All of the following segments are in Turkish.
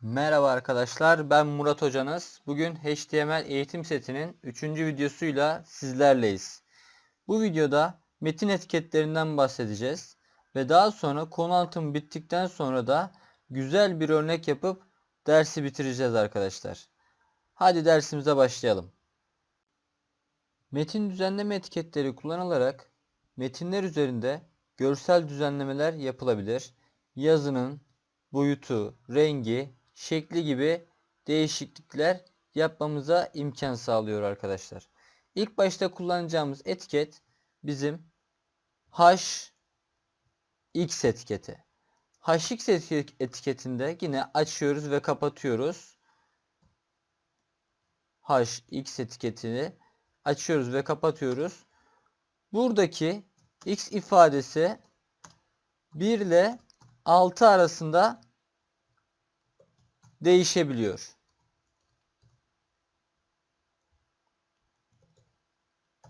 Merhaba arkadaşlar, ben Murat Hocanız. Bugün HTML eğitim setinin 3. videosuyla sizlerleyiz. Bu videoda metin etiketlerinden bahsedeceğiz ve daha sonra konu anlatımı bittikten sonra da güzel bir örnek yapıp dersi bitireceğiz arkadaşlar. Hadi dersimize başlayalım. Metin düzenleme etiketleri kullanılarak metinler üzerinde görsel düzenlemeler yapılabilir. Yazının boyutu, rengi, şekli gibi değişiklikler yapmamıza imkan sağlıyor arkadaşlar. İlk başta kullanacağımız etiket bizim H X etiketi. HX etiketinde yine açıyoruz ve kapatıyoruz. HX etiketini açıyoruz ve kapatıyoruz. Buradaki X ifadesi 1 ile 6 arasında değişebiliyor.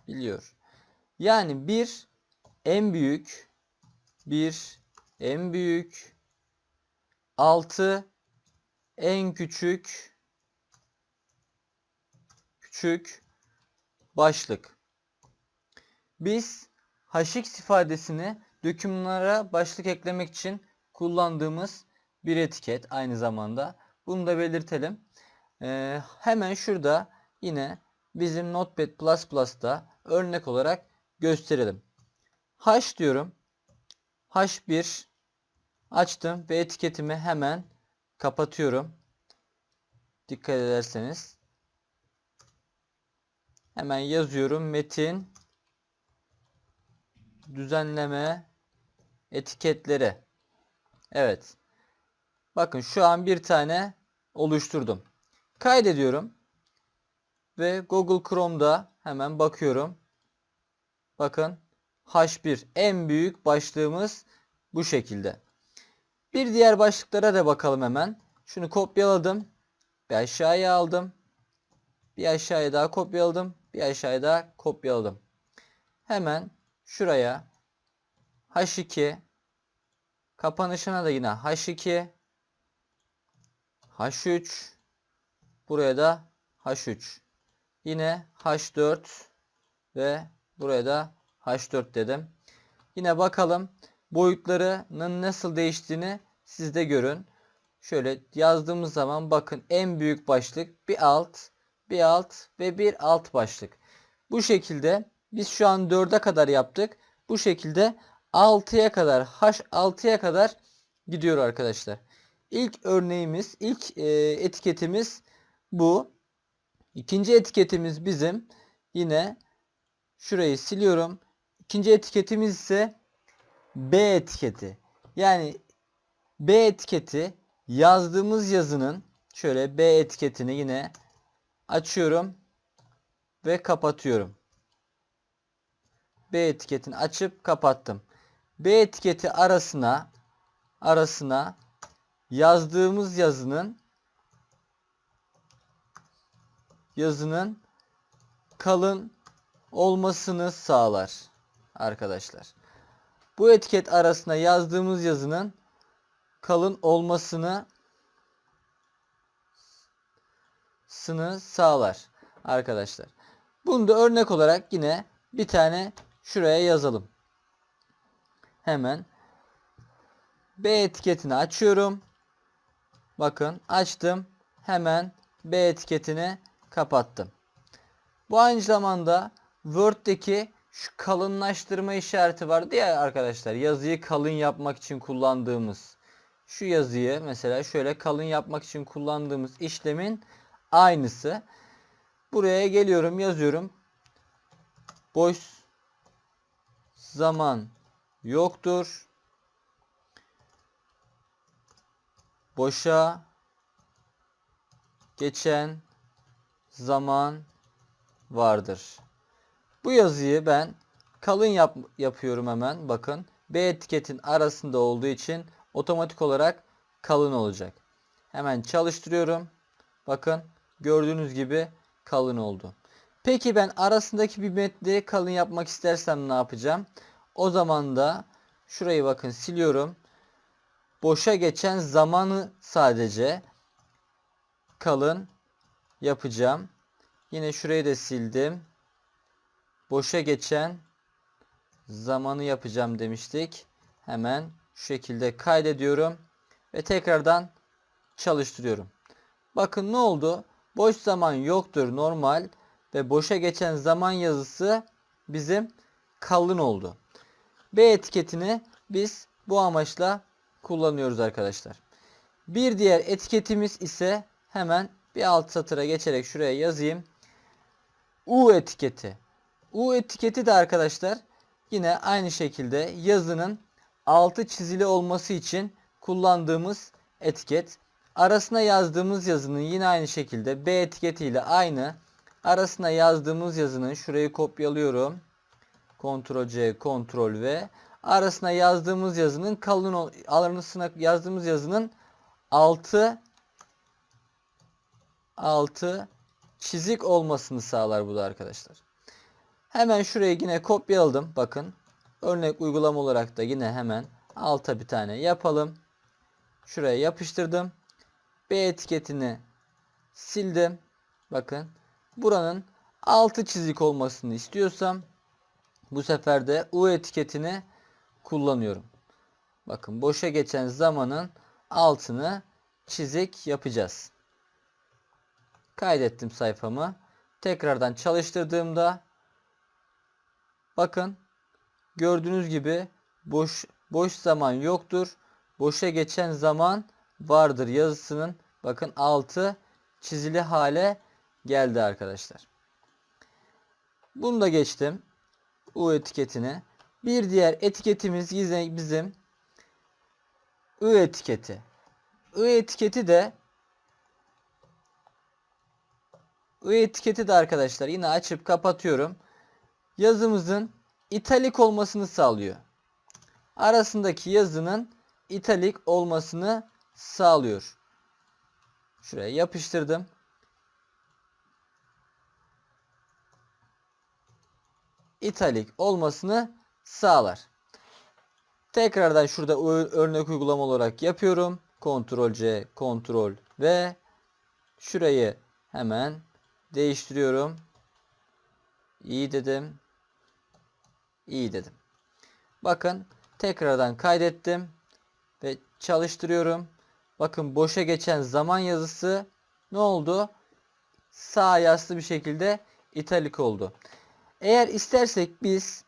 Biliyor. Yani bir en büyük, bir en büyük, 6 en küçük, küçük başlık. Biz hx ifadesini dokümanlara başlık eklemek için kullandığımız bir etiket aynı zamanda. Bunu da belirtelim. Ee, hemen şurada yine bizim Notepad++'da örnek olarak gösterelim. H diyorum. H1 açtım ve etiketimi hemen kapatıyorum. Dikkat ederseniz. Hemen yazıyorum. Metin düzenleme etiketleri. Evet. Bakın şu an bir tane oluşturdum. Kaydediyorum. Ve Google Chrome'da hemen bakıyorum. Bakın H1 en büyük başlığımız bu şekilde. Bir diğer başlıklara da bakalım hemen. Şunu kopyaladım. Bir aşağıya aldım. Bir aşağıya daha kopyaladım. Bir aşağıya daha kopyaladım. Hemen şuraya H2 kapanışına da yine H2 H3 buraya da H3 yine H4 ve buraya da H4 dedim. Yine bakalım boyutlarının nasıl değiştiğini siz de görün. Şöyle yazdığımız zaman bakın en büyük başlık bir alt, bir alt ve bir alt başlık. Bu şekilde biz şu an 4'e kadar yaptık. Bu şekilde 6'ya kadar H6'ya kadar gidiyor arkadaşlar. İlk örneğimiz, ilk e, etiketimiz bu. İkinci etiketimiz bizim yine şurayı siliyorum. İkinci etiketimiz ise B etiketi. Yani B etiketi yazdığımız yazının şöyle B etiketini yine açıyorum ve kapatıyorum. B etiketini açıp kapattım. B etiketi arasına arasına yazdığımız yazının yazının kalın olmasını sağlar arkadaşlar. Bu etiket arasına yazdığımız yazının kalın olmasını sını sağlar arkadaşlar. Bunu da örnek olarak yine bir tane şuraya yazalım. Hemen B etiketini açıyorum. Bakın açtım. Hemen B etiketini kapattım. Bu aynı zamanda Word'deki şu kalınlaştırma işareti vardı ya arkadaşlar. Yazıyı kalın yapmak için kullandığımız. Şu yazıyı mesela şöyle kalın yapmak için kullandığımız işlemin aynısı. Buraya geliyorum yazıyorum. Boş zaman yoktur. Boşa geçen zaman vardır. Bu yazıyı ben kalın yap yapıyorum hemen. Bakın B etiketin arasında olduğu için otomatik olarak kalın olacak. Hemen çalıştırıyorum. Bakın gördüğünüz gibi kalın oldu. Peki ben arasındaki bir metni kalın yapmak istersem ne yapacağım? O zaman da şurayı bakın siliyorum. Boşa geçen zamanı sadece kalın yapacağım. Yine şurayı da sildim. Boşa geçen zamanı yapacağım demiştik. Hemen şu şekilde kaydediyorum ve tekrardan çalıştırıyorum. Bakın ne oldu? Boş zaman yoktur normal ve boşa geçen zaman yazısı bizim kalın oldu. B etiketini biz bu amaçla kullanıyoruz arkadaşlar. Bir diğer etiketimiz ise hemen bir alt satıra geçerek şuraya yazayım. U etiketi. U etiketi de arkadaşlar yine aynı şekilde yazının altı çizili olması için kullandığımız etiket. Arasına yazdığımız yazının yine aynı şekilde B etiketiyle aynı. Arasına yazdığımız yazının şurayı kopyalıyorum. Ctrl C, Ctrl V. Arasına yazdığımız yazının kalın arasına yazdığımız yazının altı altı çizik olmasını sağlar bu da arkadaşlar. Hemen şurayı yine kopyaladım. Bakın. Örnek uygulama olarak da yine hemen alta bir tane yapalım. Şuraya yapıştırdım. B etiketini sildim. Bakın. Buranın altı çizik olmasını istiyorsam bu sefer de U etiketini kullanıyorum. Bakın boşa geçen zamanın altını çizik yapacağız. Kaydettim sayfamı. Tekrardan çalıştırdığımda bakın gördüğünüz gibi boş boş zaman yoktur. Boşa geçen zaman vardır yazısının bakın altı çizili hale geldi arkadaşlar. Bunu da geçtim. U etiketini. Bir diğer etiketimiz yine bizim I etiketi. I etiketi de I etiketi de arkadaşlar yine açıp kapatıyorum. Yazımızın italik olmasını sağlıyor. Arasındaki yazının italik olmasını sağlıyor. Şuraya yapıştırdım. italik olmasını sağlar. Tekrardan şurada örnek uygulama olarak yapıyorum. Ctrl C, Ctrl V. Şurayı hemen değiştiriyorum. İyi dedim. İyi dedim. Bakın tekrardan kaydettim ve çalıştırıyorum. Bakın boşa geçen zaman yazısı ne oldu? Sağ yaslı bir şekilde italik oldu. Eğer istersek biz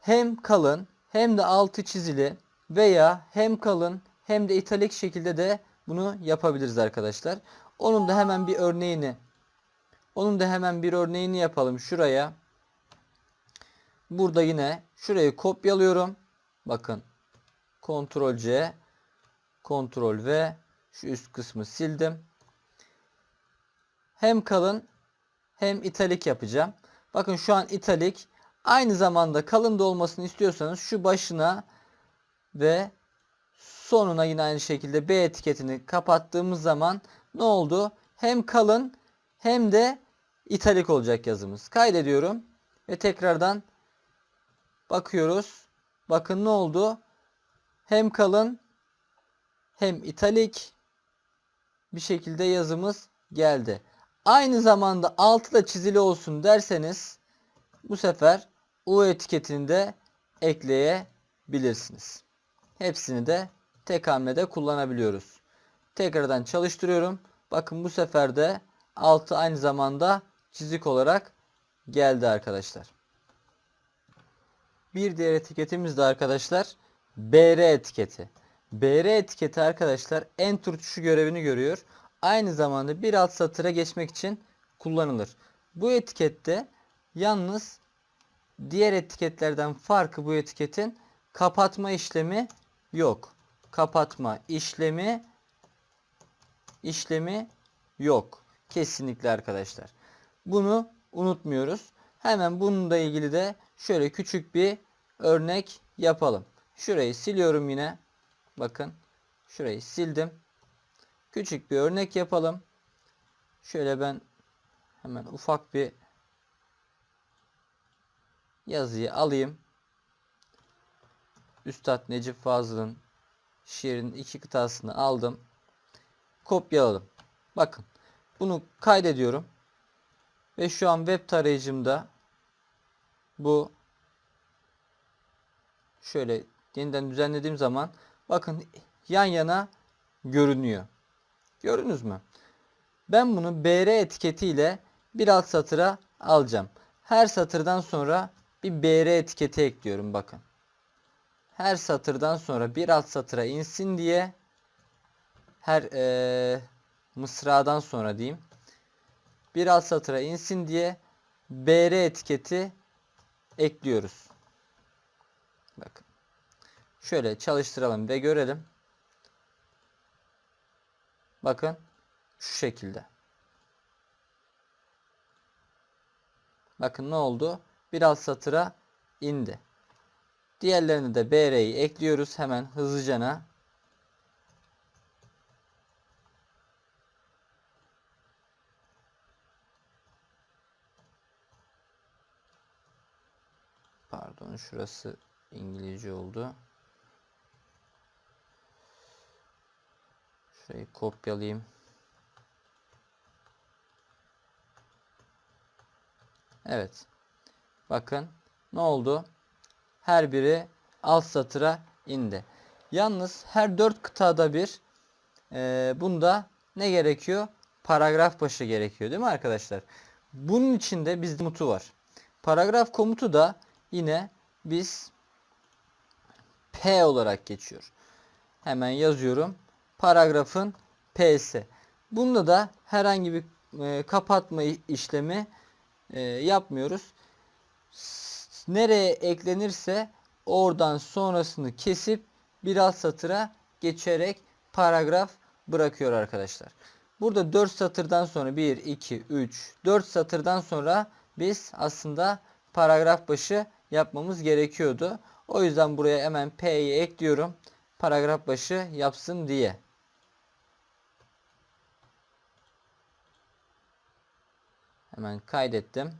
hem kalın hem de altı çizili veya hem kalın hem de italik şekilde de bunu yapabiliriz arkadaşlar. Onun da hemen bir örneğini onun da hemen bir örneğini yapalım şuraya. Burada yine şurayı kopyalıyorum. Bakın. Ctrl C Ctrl V şu üst kısmı sildim. Hem kalın hem italik yapacağım. Bakın şu an italik aynı zamanda kalın da olmasını istiyorsanız şu başına ve sonuna yine aynı şekilde B etiketini kapattığımız zaman ne oldu? Hem kalın hem de italik olacak yazımız. Kaydediyorum ve tekrardan bakıyoruz. Bakın ne oldu? Hem kalın hem italik bir şekilde yazımız geldi. Aynı zamanda altı da çizili olsun derseniz bu sefer U etiketini de ekleyebilirsiniz. Hepsini de tek hamlede kullanabiliyoruz. Tekrardan çalıştırıyorum. Bakın bu sefer de altı aynı zamanda çizik olarak geldi arkadaşlar. Bir diğer etiketimiz de arkadaşlar BR etiketi. BR etiketi arkadaşlar enter tuşu görevini görüyor. Aynı zamanda bir alt satıra geçmek için kullanılır. Bu etikette yalnız diğer etiketlerden farkı bu etiketin kapatma işlemi yok. Kapatma işlemi işlemi yok. Kesinlikle arkadaşlar. Bunu unutmuyoruz. Hemen bununla ilgili de şöyle küçük bir örnek yapalım. Şurayı siliyorum yine. Bakın. Şurayı sildim. Küçük bir örnek yapalım. Şöyle ben Hemen ufak bir yazıyı alayım. Üstad Necip Fazıl'ın şiirin iki kıtasını aldım. Kopyaladım. Bakın. Bunu kaydediyorum. Ve şu an web tarayıcımda bu şöyle yeniden düzenlediğim zaman bakın yan yana görünüyor. Gördünüz mü? Ben bunu BR etiketiyle bir alt satıra alacağım. Her satırdan sonra bir BR etiketi ekliyorum bakın. Her satırdan sonra bir alt satıra insin diye her ee, mısradan sonra diyeyim bir alt satıra insin diye BR etiketi ekliyoruz. Bakın. Şöyle çalıştıralım ve görelim. Bakın şu şekilde. Bakın ne oldu? Bir alt satıra indi. Diğerlerini de BR'yi ekliyoruz hemen hızlıcana. Pardon şurası İngilizce oldu. Şurayı kopyalayayım. Evet. Bakın ne oldu? Her biri alt satıra indi. Yalnız her dört kıtada bir e, bunda ne gerekiyor? Paragraf başı gerekiyor değil mi arkadaşlar? Bunun içinde bizde komutu var. Paragraf komutu da yine biz P olarak geçiyor. Hemen yazıyorum. Paragrafın P'si. Bunda da herhangi bir e, kapatma işlemi e, yapmıyoruz. Nereye eklenirse oradan sonrasını kesip bir alt satıra geçerek paragraf bırakıyor arkadaşlar. Burada 4 satırdan sonra 1, 2, 3, 4 satırdan sonra biz aslında paragraf başı yapmamız gerekiyordu. O yüzden buraya hemen P'yi ekliyorum. Paragraf başı yapsın diye. Hemen kaydettim.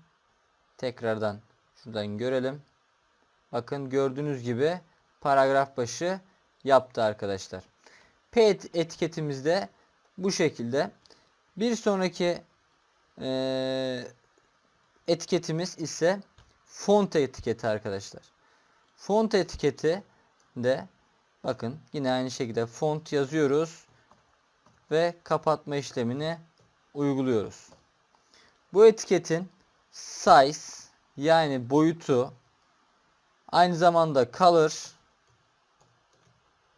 Tekrardan şuradan görelim. Bakın gördüğünüz gibi paragraf başı yaptı arkadaşlar. P etiketimizde bu şekilde. Bir sonraki e, etiketimiz ise font etiketi arkadaşlar. Font etiketi de bakın yine aynı şekilde font yazıyoruz ve kapatma işlemini uyguluyoruz. Bu etiketin size yani boyutu aynı zamanda color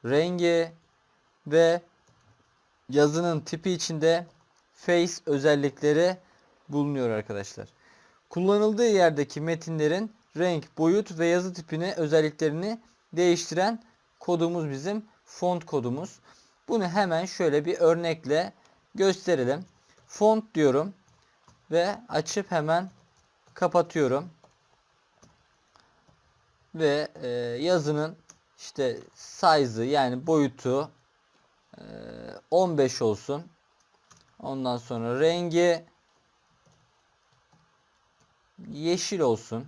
rengi ve yazının tipi içinde face özellikleri bulunuyor arkadaşlar. Kullanıldığı yerdeki metinlerin renk, boyut ve yazı tipini özelliklerini değiştiren kodumuz bizim font kodumuz. Bunu hemen şöyle bir örnekle gösterelim. Font diyorum ve açıp hemen kapatıyorum. Ve e, yazının işte size'ı yani boyutu e, 15 olsun. Ondan sonra rengi yeşil olsun.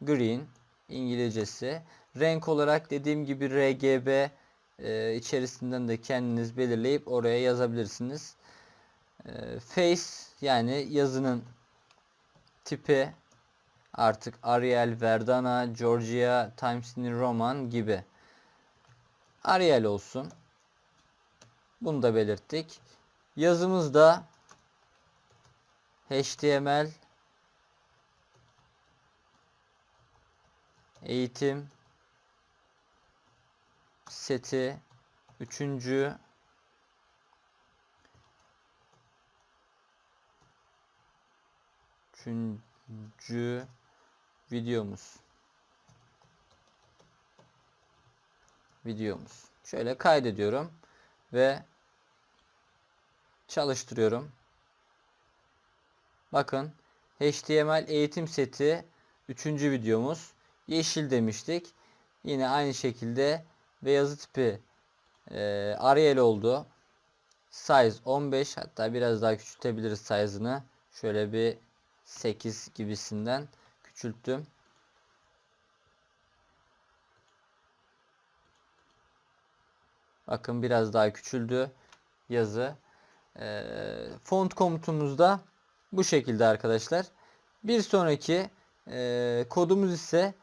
Green İngilizcesi. Renk olarak dediğim gibi RGB e, içerisinden de kendiniz belirleyip oraya yazabilirsiniz. E, face yani yazının tipi artık Arial, Verdana, Georgia, Times New Roman gibi. Arial olsun. Bunu da belirttik. Yazımız da HTML eğitim seti üçüncü üçüncü videomuz videomuz şöyle kaydediyorum ve çalıştırıyorum bakın HTML eğitim seti üçüncü videomuz yeşil demiştik. Yine aynı şekilde ve tipi e, Arial oldu. Size 15 hatta biraz daha küçültebiliriz size'ını. Şöyle bir 8 gibisinden küçülttüm. Bakın biraz daha küçüldü yazı. Ee, font komutumuz da bu şekilde arkadaşlar. Bir sonraki e, kodumuz ise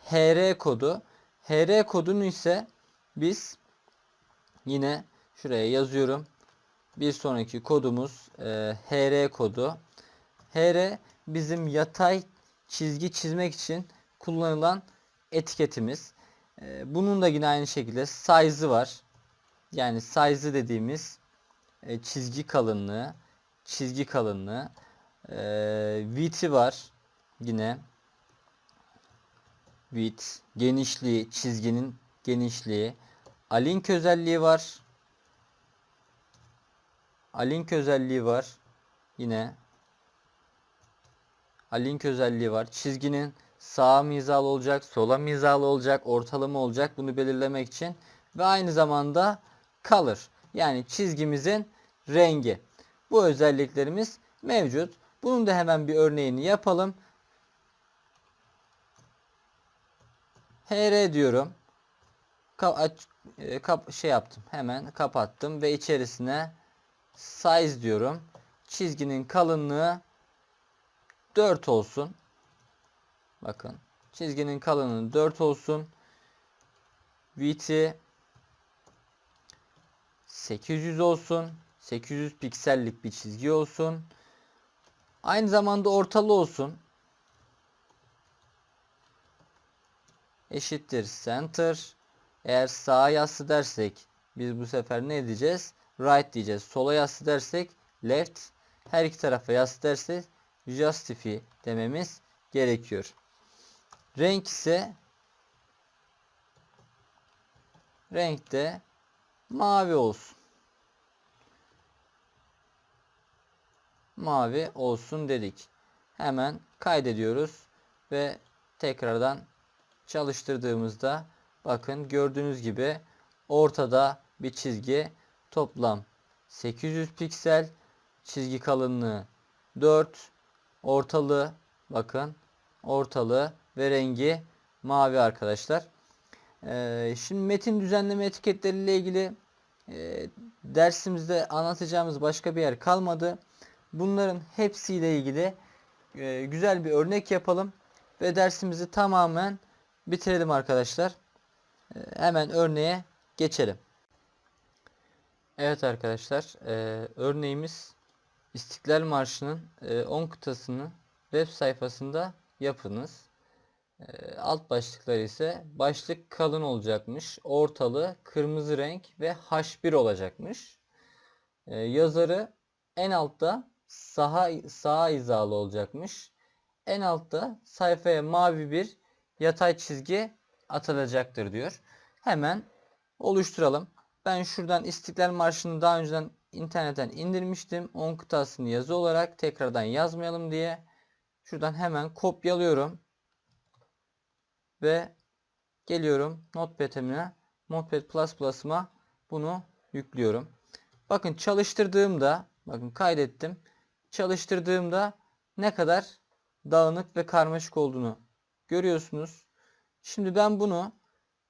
hr kodu. hr kodunu ise biz yine şuraya yazıyorum. Bir sonraki kodumuz e, hr kodu. hr bizim yatay çizgi çizmek için kullanılan etiketimiz. E, bunun da yine aynı şekilde size'ı var. Yani size'ı dediğimiz e, çizgi kalınlığı, çizgi kalınlığı, e, width'i var yine width, genişliği, çizginin genişliği, alink özelliği var. Alink özelliği var. Yine alink özelliği var. Çizginin sağa mı hizalı olacak, sola mı hizalı olacak, ortalama olacak bunu belirlemek için ve aynı zamanda color yani çizgimizin rengi. Bu özelliklerimiz mevcut. Bunun da hemen bir örneğini yapalım. hr diyorum. Ka aç, e, kap şey yaptım. Hemen kapattım ve içerisine size diyorum. Çizginin kalınlığı 4 olsun. Bakın. Çizginin kalınlığı 4 olsun. Width'i 800 olsun. 800 piksellik bir çizgi olsun. Aynı zamanda ortalı olsun. Eşittir center. Eğer sağa yassı dersek biz bu sefer ne diyeceğiz? Right diyeceğiz. Sola yassı dersek left. Her iki tarafa yassı dersek justify dememiz gerekiyor. Renk ise renk de mavi olsun. Mavi olsun dedik. Hemen kaydediyoruz ve tekrardan çalıştırdığımızda bakın gördüğünüz gibi ortada bir çizgi toplam 800 piksel çizgi kalınlığı 4 ortalığı bakın ortalığı ve rengi mavi arkadaşlar. Ee, şimdi metin düzenleme etiketleriyle ilgili e, dersimizde anlatacağımız başka bir yer kalmadı. Bunların hepsiyle ilgili e, güzel bir örnek yapalım ve dersimizi tamamen bitirelim arkadaşlar. E, hemen örneğe geçelim. Evet arkadaşlar, e, örneğimiz İstiklal Marşı'nın e, 10 kıtasını web sayfasında yapınız. E, alt başlıkları ise başlık kalın olacakmış, ortalı kırmızı renk ve H1 olacakmış. E, yazarı en altta sağa, sağa hizalı olacakmış. En altta sayfaya mavi bir yatay çizgi atılacaktır diyor. Hemen oluşturalım. Ben şuradan İstiklal Marşı'nı daha önceden internetten indirmiştim. 10 kıtasını yazı olarak tekrardan yazmayalım diye. Şuradan hemen kopyalıyorum. Ve geliyorum Notepad'ime, Notepad++'ıma bunu yüklüyorum. Bakın çalıştırdığımda, bakın kaydettim. Çalıştırdığımda ne kadar dağınık ve karmaşık olduğunu görüyorsunuz. Şimdi ben bunu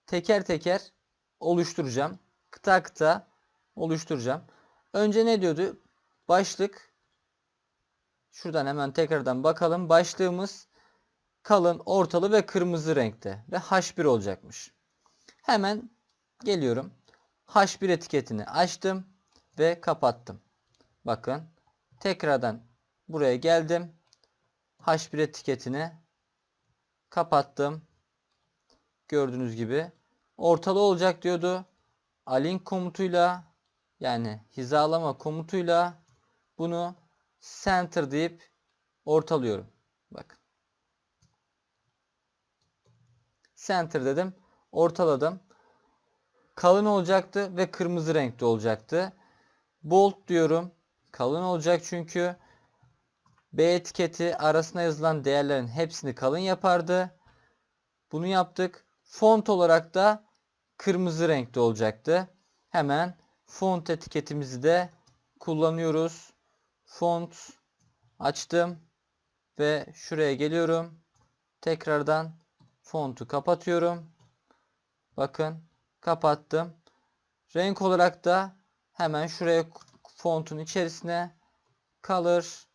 teker teker oluşturacağım. Kıta kıta oluşturacağım. Önce ne diyordu? Başlık. Şuradan hemen tekrardan bakalım. Başlığımız kalın, ortalı ve kırmızı renkte ve H1 olacakmış. Hemen geliyorum. H1 etiketini açtım ve kapattım. Bakın tekrardan buraya geldim. H1 etiketini kapattım. Gördüğünüz gibi ortalı olacak diyordu. Alink komutuyla yani hizalama komutuyla bunu center deyip ortalıyorum. Bakın. Center dedim. Ortaladım. Kalın olacaktı ve kırmızı renkte olacaktı. Bold diyorum. Kalın olacak çünkü B etiketi arasına yazılan değerlerin hepsini kalın yapardı. Bunu yaptık. Font olarak da kırmızı renkte olacaktı. Hemen font etiketimizi de kullanıyoruz. Font açtım ve şuraya geliyorum. Tekrardan fontu kapatıyorum. Bakın kapattım. Renk olarak da hemen şuraya fontun içerisine color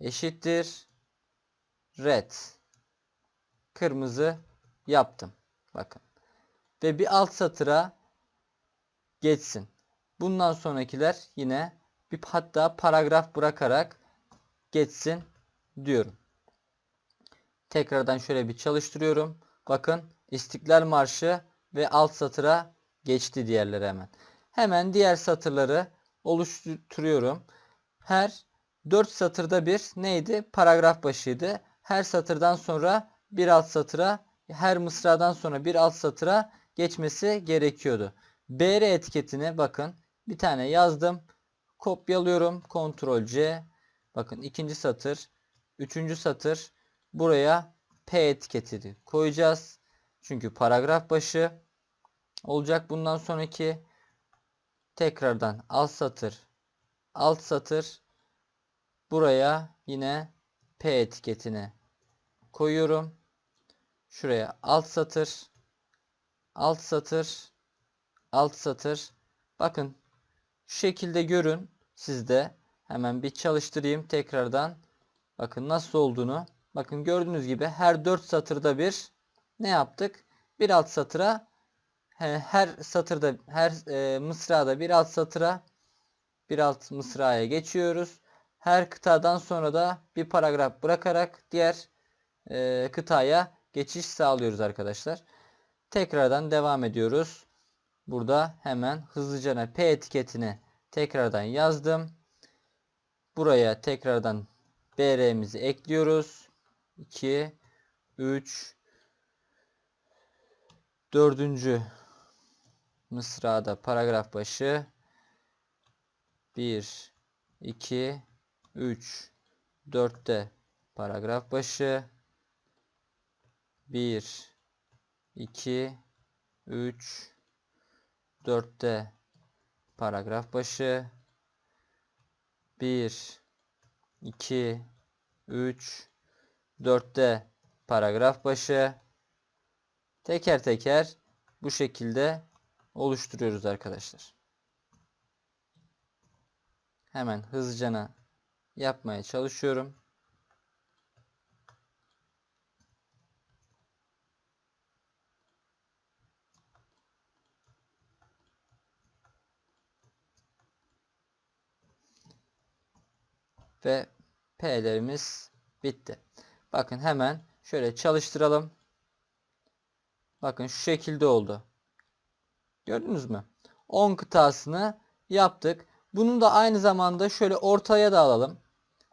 eşittir red kırmızı yaptım. Bakın. Ve bir alt satıra geçsin. Bundan sonrakiler yine bir hatta paragraf bırakarak geçsin diyorum. Tekrardan şöyle bir çalıştırıyorum. Bakın İstiklal Marşı ve alt satıra geçti diğerleri hemen. Hemen diğer satırları oluşturuyorum. Her 4 satırda bir neydi? Paragraf başıydı. Her satırdan sonra bir alt satıra, her mısradan sonra bir alt satıra geçmesi gerekiyordu. BR etiketine bakın. Bir tane yazdım. Kopyalıyorum. Ctrl C. Bakın ikinci satır. Üçüncü satır. Buraya P etiketini koyacağız. Çünkü paragraf başı olacak bundan sonraki tekrardan alt satır alt satır buraya yine P etiketini koyuyorum. Şuraya alt satır alt satır alt satır bakın şu şekilde görün sizde hemen bir çalıştırayım tekrardan bakın nasıl olduğunu bakın gördüğünüz gibi her 4 satırda bir ne yaptık bir alt satıra her satırda her e, mısrada bir alt satıra bir alt mısraya geçiyoruz. Her kıtadan sonra da bir paragraf bırakarak diğer e, kıtaya geçiş sağlıyoruz arkadaşlar. Tekrardan devam ediyoruz. Burada hemen hızlıca P etiketini tekrardan yazdım. Buraya tekrardan BR'mizi ekliyoruz. 2 3 Dördüncü mısrada paragraf başı 1 2 3 4'te paragraf başı 1 2 3 4'te paragraf başı 1 2 3 4'te paragraf başı teker teker bu şekilde oluşturuyoruz arkadaşlar. Hemen hızlıca yapmaya çalışıyorum. Ve P'lerimiz bitti. Bakın hemen şöyle çalıştıralım. Bakın şu şekilde oldu. Gördünüz mü? 10 kıtasını yaptık. Bunu da aynı zamanda şöyle ortaya da alalım.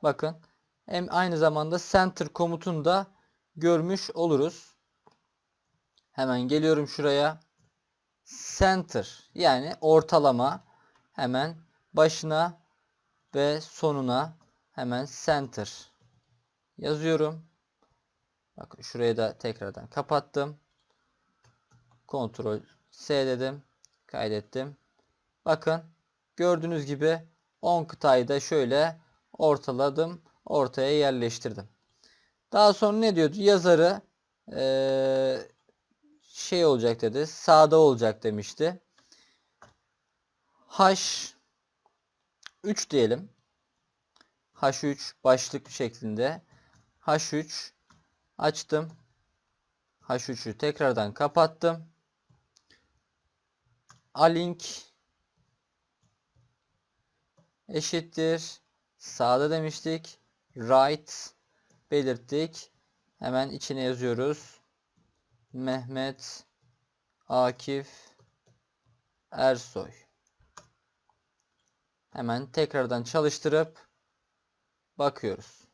Bakın. Hem aynı zamanda center komutunu da görmüş oluruz. Hemen geliyorum şuraya. Center yani ortalama hemen başına ve sonuna hemen center yazıyorum. Bakın şurayı da tekrardan kapattım. Ctrl S dedim. Kaydettim. Bakın gördüğünüz gibi 10 kıtayı da şöyle ortaladım. Ortaya yerleştirdim. Daha sonra ne diyordu? Yazarı ee, şey olacak dedi. Sağda olacak demişti. H 3 diyelim. H3 başlık şeklinde. H3 açtım. H3'ü tekrardan kapattım. Alink eşittir. Sağda demiştik. Right belirttik. Hemen içine yazıyoruz. Mehmet Akif Ersoy. Hemen tekrardan çalıştırıp bakıyoruz.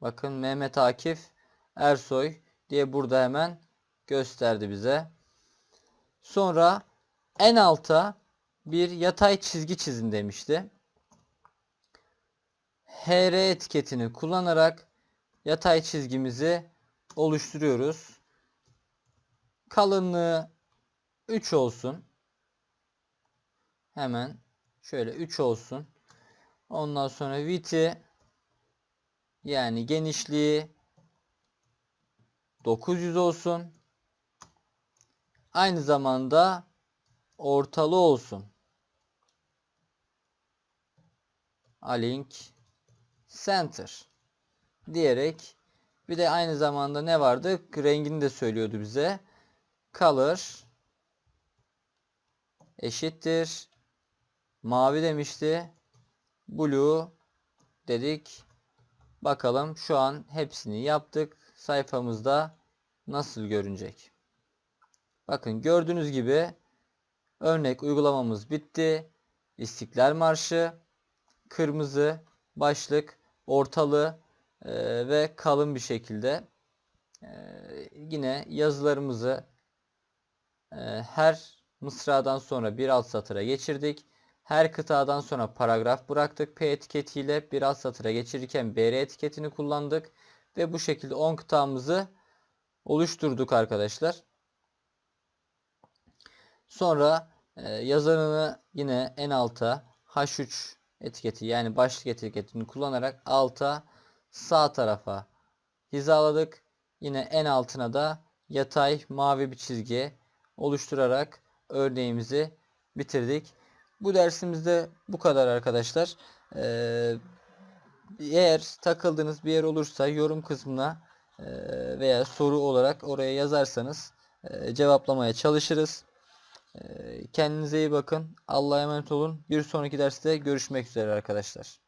Bakın Mehmet Akif Ersoy diye burada hemen gösterdi bize. Sonra en alta bir yatay çizgi çizin demişti. HR etiketini kullanarak yatay çizgimizi oluşturuyoruz. Kalınlığı 3 olsun. hemen şöyle 3 olsun. Ondan sonra width'i yani genişliği 900 olsun. Aynı zamanda ortalı olsun. Alink Center diyerek bir de aynı zamanda ne vardı? Rengini de söylüyordu bize. Color eşittir. Mavi demişti. Blue dedik. Bakalım şu an hepsini yaptık. Sayfamızda nasıl görünecek? Bakın gördüğünüz gibi örnek uygulamamız bitti. İstiklal Marşı kırmızı başlık ortalı e, ve kalın bir şekilde e, yine yazılarımızı e, her mısradan sonra bir alt satıra geçirdik. Her kıtadan sonra paragraf bıraktık P etiketiyle bir alt satıra geçirirken BR etiketini kullandık ve bu şekilde 10 kıtamızı oluşturduk arkadaşlar. Sonra e, yazarını yine en alta H3 etiketi yani başlık etiketini kullanarak alta sağ tarafa hizaladık. Yine en altına da yatay mavi bir çizgi oluşturarak örneğimizi bitirdik. Bu dersimizde bu kadar arkadaşlar. Ee, eğer takıldığınız bir yer olursa yorum kısmına e, veya soru olarak oraya yazarsanız e, cevaplamaya çalışırız. E, Kendinize iyi bakın. Allah'a emanet olun. Bir sonraki derste görüşmek üzere arkadaşlar.